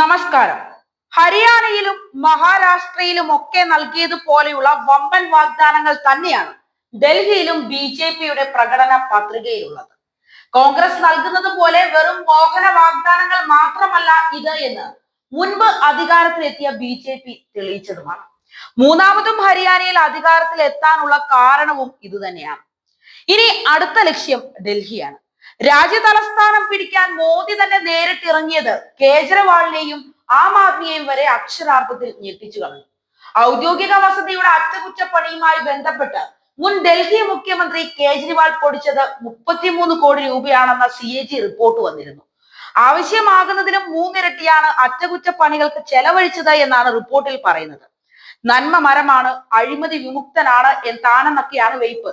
നമസ്കാരം. ഹരിയാനയിലും മഹാരാഷ്ട്രയിലും ഒക്കെ നൽകിയതുപോലെയുള്ള വമ്പൻ വാഗ്ദാനങ്ങൾ തന്നെയാണ് ഡൽഹിയിലും ബി ജെ പിയുടെ പ്രകടന പത്രികയിലുള്ളത്. കോൺഗ്രസ് നൽകുന്നത് പോലെ വെറും മോഹന വാഗ്ദാനങ്ങൾ മാത്രമല്ല ഇത് എന്ന് മുൻപ് അധികാരത്തിലെത്തിയ ബി ജെ പി തെളിയിച്ചതുമാണ്. മൂന്നാമതും ഹരിയാനയിൽ അധികാരത്തിൽ എത്താനുള്ള കാരണവും ഇതുതന്നെയാണ്. ഇനി അടുത്ത ലക്ഷ്യം ഡൽഹിയാണ്. രാജ്യ തലസ്ഥാനം പിടിക്കാൻ മോദി തന്നെ നേരിട്ട് നേരിട്ടിറങ്ങിയത് കേജ്രിവാളിനെയും ആം ആദ്മിയെയും വരെ അക്ഷരാർത്ഥത്തിൽ ഞെട്ടിച്ചു കളഞ്ഞു. ഔദ്യോഗിക വസതിയുടെ അറ്റകുറ്റപ്പണിയുമായി ബന്ധപ്പെട്ട് മുൻ ഡൽഹി മുഖ്യമന്ത്രി കേജ്രിവാൾ പൊടിച്ചത് മുപ്പത്തിമൂന്ന് കോടി രൂപയാണെന്ന സി എ ജി റിപ്പോർട്ട് വന്നിരുന്നു. ആവശ്യമാകുന്നതിലും മൂന്നിരട്ടിയാണ് അറ്റകുറ്റപ്പണികൾക്ക് ചെലവഴിച്ചത് എന്നാണ് റിപ്പോർട്ടിൽ പറയുന്നത്. നന്മ മരമാണ് അഴിമതി വിമുക്തനാണ് താനെന്നൊക്കെയാണ് വെയ്പ്പ്.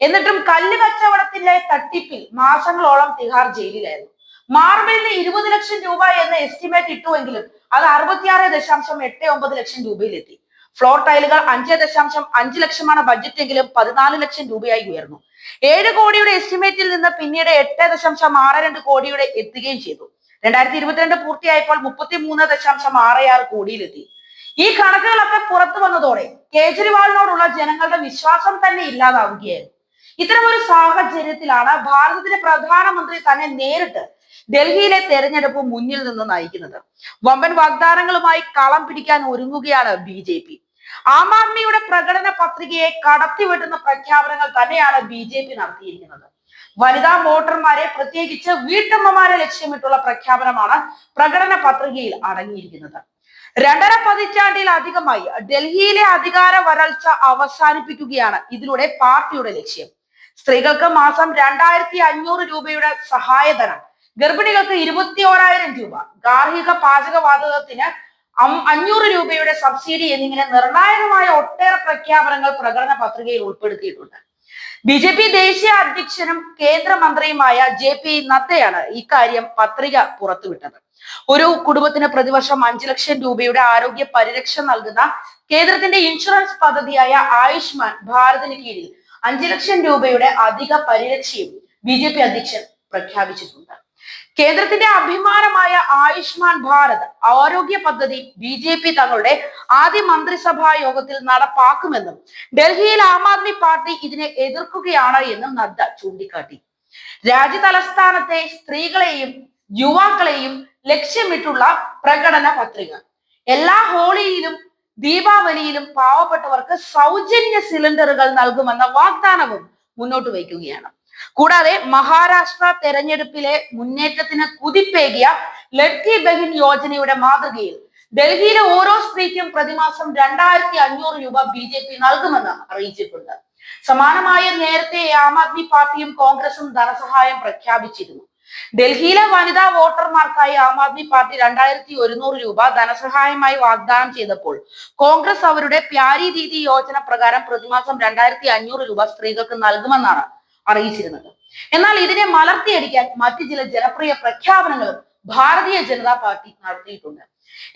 എന്നിട്ടും കല്ല് കച്ചവടത്തിന്റെ തട്ടിപ്പിൽ മാസങ്ങളോളം തിഹാർ ജയിലിലായിരുന്നു. മാർബിളിന് ഇരുപത് ലക്ഷം രൂപ എന്ന എസ്റ്റിമേറ്റ് ഇട്ടുവെങ്കിലും അത് അറുപത്തിയാറ് ദശാംശം എട്ട് ഒമ്പത് ലക്ഷം രൂപയിലെത്തി. ഫ്ലോർ ടൈലുകൾ അഞ്ച് ദശാംശം അഞ്ച് ലക്ഷമാണ് ബഡ്ജറ്റ് എങ്കിലും പതിനാല് ലക്ഷം രൂപയായി ഉയർന്നു. ഏഴ് കോടിയുടെ എസ്റ്റിമേറ്റിൽ നിന്ന് പിന്നീട് എട്ട് ദശാംശം ആറ് രണ്ട് കോടിയുടെ എത്തുകയും ചെയ്തു. രണ്ടായിരത്തി ഇരുപത്തിരണ്ട് പൂർത്തിയായപ്പോൾ മുപ്പത്തി മൂന്ന് ദശാംശം ആറ് ആറ് കോടിയിലെത്തി. ഈ കണക്കുകളൊക്കെ പുറത്തു വന്നതോടെ കേജ്രിവാളിനോടുള്ള ജനങ്ങളുടെ വിശ്വാസം തന്നെ ഇല്ലാതാവുകയായിരുന്നു. ഇത്തരം ഒരു സാഹചര്യത്തിലാണ് ഭാരതത്തിലെ പ്രധാനമന്ത്രി തന്നെ നേരിട്ട് ഡൽഹിയിലെ തെരഞ്ഞെടുപ്പ് മുന്നിൽ നിന്ന് നയിക്കുന്നത്. വമ്പൻ വാഗ്ദാനങ്ങളുമായി കളം പിടിക്കാൻ ഒരുങ്ങുകയാണ് ബി ജെ പി. ആം ആദ്മിയുടെ പ്രകടന പത്രികയെ കടത്തിവെട്ടുന്ന പ്രഖ്യാപനങ്ങൾ തന്നെയാണ് ബി ജെ പി നടത്തിയിരിക്കുന്നത്. വനിതാ വോട്ടർമാരെ പ്രത്യേകിച്ച് വീട്ടമ്മമാരെ ലക്ഷ്യമിട്ടുള്ള പ്രഖ്യാപനമാണ് പ്രകടന പത്രികയിൽ അടങ്ങിയിരിക്കുന്നത്. രണ്ടര പതിറ്റാണ്ടിലധികമായി ഡൽഹിയിലെ അധികാര വരൾച്ച അവസാനിപ്പിക്കുകയാണ് ഇതിലൂടെ പാർട്ടിയുടെ ലക്ഷ്യം. സ്ത്രീകൾക്ക് മാസം രണ്ടായിരത്തി അഞ്ഞൂറ് രൂപയുടെ സഹായധനം. ഗർഭിണികൾക്ക് ഇരുപത്തി ഓരായിരം രൂപ. ഗാർഹിക പാചകവാതകത്തിന് അഞ്ഞൂറ് രൂപയുടെ സബ്സിഡി എന്നിങ്ങനെ നിർണായകമായ ഒട്ടേറെ പ്രഖ്യാപനങ്ങൾ പ്രകടന പത്രികയിൽ ഉൾപ്പെടുത്തിയിട്ടുണ്ട്. ബി ജെ പി ദേശീയ അധ്യക്ഷനും കേന്ദ്രമന്ത്രിയുമായ ജെ പി നദ്ദയാണ് ഇക്കാര്യം പത്രിക പുറത്തുവിട്ടത്. ഒരു കുടുംബത്തിന് പ്രതിവർഷം അഞ്ചു ലക്ഷം രൂപയുടെ ആരോഗ്യ പരിരക്ഷ നൽകുന്ന കേന്ദ്രത്തിന്റെ ഇൻഷുറൻസ് പദ്ധതിയായ ആയുഷ്മാൻ ഭാരതിന് കീഴിൽ അഞ്ചു ലക്ഷം രൂപയുടെ അധിക പരിരക്ഷയും ബി ജെ പി അധ്യക്ഷൻ പ്രഖ്യാപിച്ചിട്ടുണ്ട്. കേന്ദ്രത്തിന്റെ അഭിമാനമായ ആയുഷ്മാൻ ഭാരത് ആരോഗ്യ പദ്ധതി ബി ജെ പി തങ്ങളുടെ ആദ്യ മന്ത്രിസഭാ യോഗത്തിൽ നടപ്പാക്കുമെന്നും ഡൽഹിയിൽ ആം ആദ്മി പാർട്ടി ഇതിനെ എതിർക്കുകയാണ് എന്നും നദ്ദ ചൂണ്ടിക്കാട്ടി. രാജ്യ തലസ്ഥാനത്തെ സ്ത്രീകളെയും യുവാക്കളെയും ലക്ഷ്യമിട്ടുള്ള പ്രകടന പത്രിക. എല്ലാ ഹോളിയിലും ദീപാവലിയിലും പാവപ്പെട്ടവർക്ക് സൗജന്യ സിലിണ്ടറുകൾ നൽകുമെന്ന വാഗ്ദാനവും മുന്നോട്ട് വയ്ക്കുകയാണ്. കൂടാതെ മഹാരാഷ്ട്ര തെരഞ്ഞെടുപ്പിലെ മുന്നേറ്റത്തിന് കുതിപ്പേകിയ ലഡ്കി ബഹിൻ യോജനയുടെ മാതൃകയിൽ ഡൽഹിയിലെ ഓരോ സ്ത്രീക്കും പ്രതിമാസം രണ്ടായിരത്തി അഞ്ഞൂറ് രൂപ ബി ജെ പി നൽകുമെന്ന് അറിയിച്ചിട്ടുണ്ട്. സമാനമായ നേരത്തെ ആം ആദ്മി പാർട്ടിയും കോൺഗ്രസും ധനസഹായം പ്രഖ്യാപിച്ചിരുന്നു. ഡൽഹിയിലെ വനിതാ വോട്ടർമാർക്കായി ആം ആദ്മി പാർട്ടി രണ്ടായിരത്തി ഒരുന്നൂറ് രൂപ ധനസഹായമായി വാഗ്ദാനം ചെയ്തപ്പോൾ കോൺഗ്രസ് അവരുടെ പ്യാരി ദീദി യോജന പ്രകാരം പ്രതിമാസം രണ്ടായിരത്തി അഞ്ഞൂറ് രൂപ സ്ത്രീകൾക്ക് നൽകുമെന്നാണ് അറിയിച്ചിരുന്നത്. എന്നാൽ ഇതിനെ മലർത്തിയടിക്കാൻ മറ്റു ചില ജനപ്രിയ പ്രഖ്യാപനങ്ങളും ഭാരതീയ ജനതാ പാർട്ടി നടത്തിയിട്ടുണ്ട്.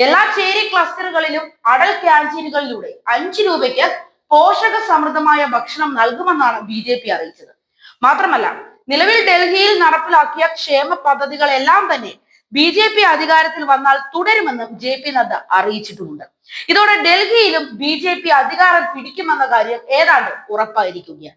എല്ലാ ചേരി ക്ലസ്റ്ററുകളിലും അടൽ ക്യാന്റീനുകളിലൂടെ അഞ്ചു രൂപയ്ക്ക് പോഷക സമൃദ്ധമായ ഭക്ഷണം നൽകുമെന്നാണ് ബി ജെ പി അറിയിച്ചത്. മാത്രമല്ല നിലവിൽ ഡൽഹിയിൽ നടപ്പിലാക്കിയ ക്ഷേമ പദ്ധതികളെല്ലാം തന്നെ ബി ജെ പി അധികാരത്തിൽ വന്നാൽ തുടരുമെന്നും ജെ പി നദ്ദ അറിയിച്ചിട്ടുമുണ്ട്. ഇതോടെ ഡൽഹിയിലും ബി ജെ പി അധികാരം പിടിക്കുമെന്ന കാര്യം ഏതാണ്ട് ഉറപ്പായിരിക്കുകയാണ്.